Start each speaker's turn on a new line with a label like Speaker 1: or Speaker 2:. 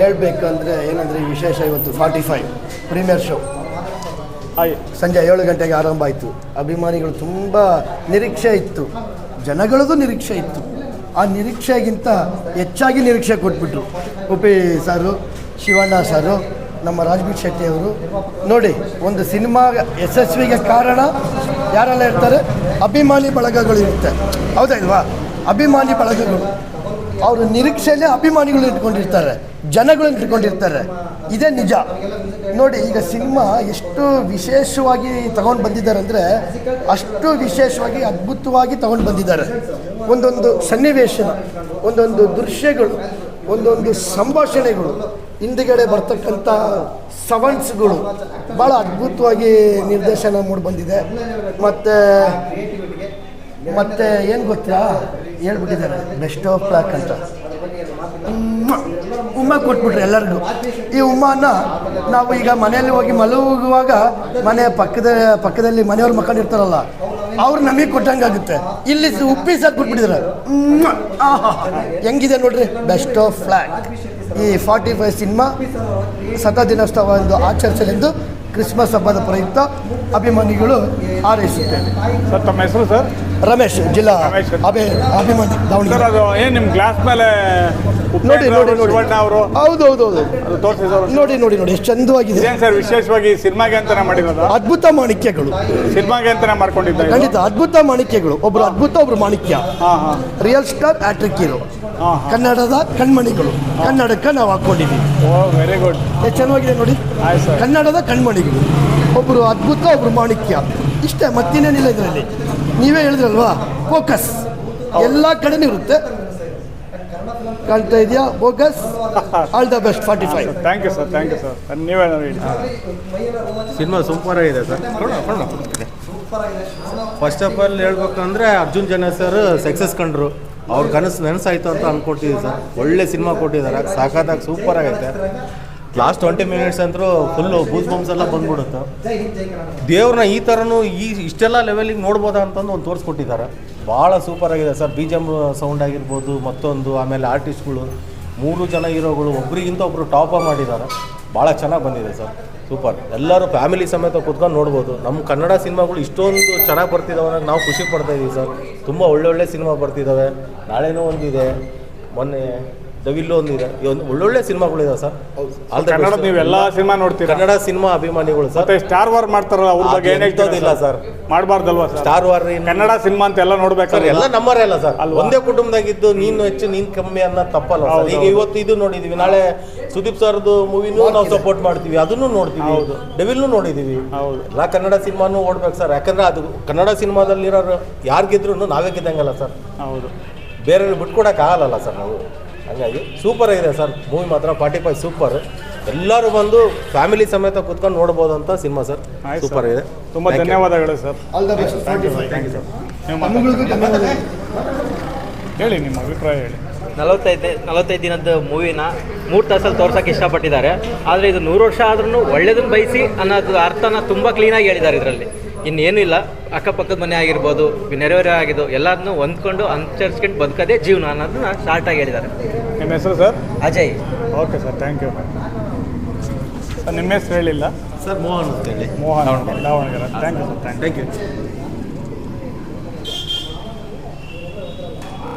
Speaker 1: ಹೇಳಬೇಕಂದ್ರೆ ಏನಂದರೆ ವಿಶೇಷ ಇವತ್ತು ಫಾರ್ಟಿ ಫೈವ್ ಪ್ರೀಮಿಯರ್ ಶೋ ಸಂಜೆ ಏಳು ಗಂಟೆಗೆ ಆರಂಭ ಆಯಿತು. ಅಭಿಮಾನಿಗಳು ತುಂಬ ನಿರೀಕ್ಷೆ ಇತ್ತು. ಜನಗಳಿಗೂ ನಿರೀಕ್ಷೆ ಇತ್ತು. ಆ ನಿರೀಕ್ಷೆಗಿಂತ ಹೆಚ್ಚಾಗಿ ನಿರೀಕ್ಷೆ ಕೊಟ್ಬಿಟ್ರು. ಉಪಿ ಸಾರು, ಶಿವಣ್ಣ ಸಾರು, ನಮ್ಮ ರಾಜ್ಬೀರ್ ಶೆಟ್ಟಿ ಅವರು. ನೋಡಿ, ಒಂದು ಸಿನಿಮಾ ಯಶಸ್ವಿಗೆ ಕಾರಣ ಯಾರೆಲ್ಲ ಇರ್ತಾರೆ? ಅಭಿಮಾನಿ ಬಳಗಗಳು ಇರುತ್ತೆ. ಹೌದಾ ಇಲ್ವಾ? ಅಭಿಮಾನಿ ಬಳಗಗಳು. ಅವರು ನಿರೀಕ್ಷೆಯಲ್ಲಿ ಅಭಿಮಾನಿಗಳು ಇಟ್ಕೊಂಡಿರ್ತಾರೆ, ಜನಗಳು ಇಟ್ಕೊಂಡಿರ್ತಾರೆ. ಇದೇ ನಿಜ. ನೋಡಿ, ಈಗ ಸಿನಿಮಾ ಎಷ್ಟು ವಿಶೇಷವಾಗಿ ತಗೊಂಡು ಬಂದಿದ್ದಾರೆ ಅಂದರೆ ಅಷ್ಟು ವಿಶೇಷವಾಗಿ ಅದ್ಭುತವಾಗಿ ತಗೊಂಡು ಬಂದಿದ್ದಾರೆ. ಒಂದೊಂದು ಸನ್ನಿವೇಶನ, ಒಂದೊಂದು ದೃಶ್ಯಗಳು, ಒಂದೊಂದು ಸಂಭಾಷಣೆಗಳು, ಹಿಂದುಗಡೆ ಬರ್ತಕ್ಕಂಥ ಸವನ್ಸ್ಗಳು ಭಾಳ ಅದ್ಭುತವಾಗಿ ನಿರ್ದೇಶನ ಮೂಡಿಬಂದಿದೆ ಮತ್ತು, ಮತ್ತೆ ಏನು ಗೊತ್ತಾ? ಹೇಳ್ಬಿಟ್ಟಿದ್ದಾರೆ. ಬೆಸ್ಟ್ ಆಫ್ ಪ್ಯಾಕ್ ಅಂತ. ಉಮ್ಮ ಕೊಟ್ಬಿಟ್ರೆ ಎಲ್ಲರಿಗೂ ಈ ಉಮ್ಮನ ನಾವು ಈಗ ಮನೆಯಲ್ಲಿ ಹೋಗಿ ಮಲಗುವಾಗ ಮನೆ ಪಕ್ಕದ, ಪಕ್ಕದಲ್ಲಿ ಮನೆಯವ್ರು ಮಕ್ಕಳಿರ್ತಾರಲ್ಲ ಅವ್ರು ನಮಗೆ ಕೊಟ್ಟಂಗಾಗುತ್ತೆ. ಇಲ್ಲಿ ಉಪ್ಪಿ ಉಮ್ಮ. ಆಹಾ. ಹೆಂಗಿದೆ ನೋಡ್ರಿ? ಬೆಸ್ಟ್ ಆಫ್ ಫ್ಲಾಗ್ ಈ ಫಾರ್ಟಿ ಫೈವ್ ಸಿನಿಮಾ ಸತ ದಿನೋತ್ಸವ ಎಂದು ಆಚರಿಸಲೆಂದು ಕ್ರಿಸ್ಮಸ್ ಹಬ್ಬದ ಪ್ರಯುಕ್ತ ಅಭಿಮಾನಿಗಳು ಹಾರೈಸುತ್ತೇನೆ
Speaker 2: ಸರ್ ತಮ್ಮ ಹೆಸರು ಸರ್?
Speaker 1: ರಮೇಶ್ ಜಿಲ್ಲಾ
Speaker 2: ರಮೇಶ್.
Speaker 1: ಅಭಿ ಅಭಿಮಾನಿ
Speaker 2: ಸರ್
Speaker 1: ದಾವಣಗೆರೆ
Speaker 2: ಅದು ಏನು ನಿಮ್ಮ ಗ್ಲಾಸ್ ಮೇಲೆ
Speaker 1: ನೋಡಿ ನೋಡಿ ನೋಡಿ.
Speaker 2: ಶಿವಣ್ಣ ಅವರು?
Speaker 1: ಹೌದು ಹೌದು ಹೌದು
Speaker 2: ಅದು
Speaker 1: ನೋಡಿ ನೋಡಿ ನೋಡಿ ಎಷ್ಟು ಚಂದವಾಗಿದೆ.
Speaker 2: ಇದೇನು ಸರ್ ವಿಶೇಷವಾಗಿ ಸಿನಿಮಾಗೆ ಅಂತಾನೆ ಮಾಡಿರೋದು?
Speaker 1: ಅದ್ಭುತ ಮಾಣಿಕ್ಯಗಳು.
Speaker 2: ಸಿನಿಮಾಗೆ ಅಂತಾನೆ ಮಾಡ್ಕೊಂಡಿದ್ದಾರೆ
Speaker 1: ಖಂಡಿತ ಅದ್ಭುತ ಮಾಣಿಕ್ಯಗಳು. ಒಬ್ರು ಅದ್ಭುತ ಒಬ್ರು ಮಾಣಿಕ್ಯ.
Speaker 2: ಹಾಂ ಹಾಂ.
Speaker 1: ರಿಯಲ್ ಸ್ಟಾರ್ ಆಟ್ರಿಕ್ ಹೀರೋ ಕನ್ನಡದ ಕಣ್ಮಣಿಗಳು. ಕನ್ನಡಕ್ಕೆ ನಾವು ಹಾಕೊಂಡಿದ್ದೀವಿ
Speaker 2: ಓ ವೆರಿ ಗುಡ್
Speaker 1: ಎಷ್ಟು ಚೆನ್ನಾಗಿದೆ ನೋಡಿ.
Speaker 2: ಆಯ್ತು ಸರ್.
Speaker 1: ಕನ್ನಡದ ಕಣ್ಮಣಿಗಳು. ಒಬ್ರು ಅದ್ಭುತ ಒಬ್ರು ಮಾಣಿಕ್ಯ. ಇಷ್ಟೇ ಮತ್ತಿನ್ನೇನಿಲ್ಲ ಇದರಲ್ಲಿ. ನೀವೇ ಹೇಳಿದ್ರಲ್ವಾ? ಫೋಕಸ್ ಎಲ್ಲ ಕಡೆನೂ ಇರುತ್ತೆ. ಕಾಣ್ತಾ ಇದೆಯಾ? Focus all the best forty five
Speaker 2: thank you sir thank you sir ನೀವೇ ಹೇಳಿ.
Speaker 3: ಸಿನಿಮಾ ಸೂಪರ್ ಆಗಿದೆ ಸರ್. ಫಸ್ಟ್ ಆಫ್ ಆಲ್ ಹೇಳ್ಬೇಕಂದ್ರೆ ಅರ್ಜುನ್ ಜನ ಸರ್ ಸಕ್ಸಸ್ ಕಂಡ್ರು. ಅವ್ರ ಕನಸು ನೆನಸಾಯ್ತು ಅಂತ ಅನ್ಕೊಟ್ಟಿದ್ದೀವಿ ಸರ್. ಒಳ್ಳೆ ಸಿನಿಮಾ ಕೊಟ್ಟಿದ್ದಾರೆ. ಸಾಕಾದಾಗ ಸೂಪರ್ ಆಗೈತೆ. ಲಾಸ್ಟ್ ಟ್ವೆಂಟಿ ಮಿನಿಟ್ಸ್ ಅಂತೂ ಫುಲ್ಲು ಬೂಸ್ ಬಾಂಬ್ಸ್ ಎಲ್ಲ ಬಂದ್ಬಿಡುತ್ತೆ. ದೇವ್ರನ್ನ ಈ ಥರನೂ ಈ ಇಷ್ಟೆಲ್ಲ ಲೆವೆಲಿಗೆ ನೋಡ್ಬೋದಾ ಅಂತಂದು ಒಂದು ತೋರಿಸ್ಕೊಟ್ಟಿದ್ದಾರೆ. ಭಾಳ ಸೂಪರ್ ಆಗಿದೆ ಸರ್. ಬಿ ಜಮ್ ಸೌಂಡ್ ಆಗಿರ್ಬೋದು, ಮತ್ತೊಂದು, ಆಮೇಲೆ ಆರ್ಟಿಸ್ಟ್ಗಳು ಮೂರು ಜನ ಹೀರೋಗಳು ಒಬ್ರಿಗಿಂತ ಒಬ್ಬರು ಟಾಪ ಮಾಡಿದ್ದಾರೆ. ಭಾಳ ಚೆನ್ನಾಗಿ ಬಂದಿದೆ ಸರ್. ಸೂಪರ್ ಎಲ್ಲರೂ ಫ್ಯಾಮಿಲಿ ಸಮೇತ ಕೂತ್ಕೊಂಡು ನೋಡ್ಬೋದು. ನಮ್ಮ ಕನ್ನಡ ಸಿನಿಮಾಗಳು ಇಷ್ಟೊಂದು ಚೆನ್ನಾಗಿ ಬರ್ತಿದ್ದಾವೆ ಅನ್ನೋದು ನಾವು ಖುಷಿ ಪಡ್ತಾ ಇದ್ದೀವಿ ಸರ್. ತುಂಬ ಒಳ್ಳೊಳ್ಳೆ ಸಿನಿಮಾ ಬರ್ತಿದ್ದಾವೆ ನಾಳೆನೂ ಒಂದಿದೆ. ಮೊನ್ನೆ ದವಿಲ್ಲು ಒಂದಿದೆ ಈ ಒಂದು ಒಳ್ಳೊಳ್ಳೆ ಸಿನಿಮಾಗಳಿದಾವೆ ಸರ್.
Speaker 2: ಕನ್ನಡ
Speaker 3: best.
Speaker 2: ನೀವು ಎಲ್ಲ ಸಿನಿಮಾ ನೋಡ್ತೀರಾ?
Speaker 3: ಕನ್ನಡ ಸಿನಿಮಾ ಅಭಿಮಾನಿಗಳು ಸರ್.
Speaker 2: ಮತ್ತೆ ಸ್ಟಾರ್ ವಾರ್ ಮಾಡ್ತಾರಲ್ಲ ಅವ್ರ ಬಗ್ಗೆ ಏನ್
Speaker 3: ಎಂಥದ್ದಿಲ್ಲ sir?
Speaker 2: ಮಾಡಬಾರ್ದಲ್ವಾ sir?
Speaker 3: Star war
Speaker 2: Kannada cinema ಅಂತ ಎಲ್ಲ
Speaker 3: ಸರ್
Speaker 2: ನೋಡ್ಬೇಕಾದ್ರೆ
Speaker 3: ಎಲ್ಲ ನಮ್ಮರೇ ಅಲ್ಲ ಸರ್? ಒಂದೇ ಕುಟುಂಬದಾಗಿದ್ದು ನೀನು ಹೆಚ್ಚು ನೀನು ಕಮ್ಮಿ ಅನ್ನೋದು ತಪ್ಪಲ್ಲ ಸರ್. ಈಗ ಇವತ್ತು ಇದು ನೋಡಿದೀವಿ. ನಾಳೆ ಸುದೀಪ್ ಸರ್ದು ಮೂವಿನೂ ನಾವು ಸಪೋರ್ಟ್ ಮಾಡ್ತೀವಿ. ಅದನ್ನು ನೋಡ್ತೀವಿ.
Speaker 2: ಹೌದು.
Speaker 3: ಡೆವಿಲ್ನು ನೋಡಿದೀವಿ.
Speaker 2: ಹೌದು.
Speaker 3: ಎಲ್ಲ ಕನ್ನಡ ಸಿನಿಮಾನು ಓಡ್ಬೇಕು ಸರ್. ಯಾಕಂದ್ರೆ ಅದು ಕನ್ನಡ ಸಿನಿಮಾದಲ್ಲಿರೋರು ಯಾರಿಗಿದ್ರು ನಾವೇ ಗೆದ್ದಂಗಲ್ಲ ಸರ್.
Speaker 2: ಹೌದು.
Speaker 3: ಬೇರೆಯವ್ರಿಗೆ ಬಿಟ್ಕೊಡಕ್ಕೆ ಆಗಲ್ಲ ಸರ್ ನಾವು. ಹಂಗಾಗಿ ಸೂಪರ್ ಆಗಿದೆ ಸರ್. ಮೂವಿ ಮಾತ್ರ ಫಾರ್ಟಿ ಫೈವ್ ಸೂಪರ್ ಎಲ್ಲರೂ ಬಂದು ಫ್ಯಾಮಿಲಿ ಸಮೇತ ಕುತ್ಕೊಂಡು ಅಂತ ಸಿನಿಮಾ ಸರ್. ಸೂಪರ್
Speaker 2: ಆಗಿದೆ.
Speaker 3: ಇದೆ
Speaker 2: ತುಂಬಾ ಧನ್ಯವಾದಗಳು ಸರ್.
Speaker 1: All the best.
Speaker 2: ಹೇಳಿ ನಿಮ್ಮ ಅಭಿಪ್ರಾಯ ಹೇಳಿ.
Speaker 4: ನಲವತ್ತೈದು ನಲವತ್ತೈದು ದಿನದ ಮೂವಿನ ಮೂರು ತಾಸಲ್ಲಿ ತೋರ್ಸೋಕೆ ಇಷ್ಟಪಟ್ಟಿದ್ದಾರೆ. ಆದರೆ ಇದು ನೂರು ವರ್ಷ ಆದ್ರೂ ಒಳ್ಳೇದನ್ನ ಬಯಸಿ ಅನ್ನೋದು ಅರ್ಥನ ತುಂಬ ಕ್ಲೀನಾಗಿ ಹೇಳಿದ್ದಾರೆ ಇದರಲ್ಲಿ. ಇನ್ನೇನು ಇಲ್ಲ. ಅಕ್ಕಪಕ್ಕದ ಮನೆ ಆಗಿರ್ಬೋದು ನೆರೆಹೊರೆ ಆಗಿದ್ದು ಎಲ್ಲದನ್ನೂ ಹೊಂದ್ಕೊಂಡು ಅನುಸರಿಸ್ಕೊಂಡು ಬದುಕೋದೇ ಜೀವನ ಅನ್ನೋದನ್ನ ಶಾರ್ಟಾಗಿ ಹೇಳಿದ್ದಾರೆ.
Speaker 2: ನಿಮ್ಮ ಹೆಸರು sir?
Speaker 4: Ajay.
Speaker 2: Okay sir thank you sir ನಿಮ್ಮ ಹೆಸರು ಹೇಳಿಲ್ಲ?
Speaker 3: ಸರ್ ಮೋಹನ್ ಅಂತ ಹೇಳಿ.
Speaker 2: Mohan. Davanagere. Thank you sir thank you
Speaker 3: thank you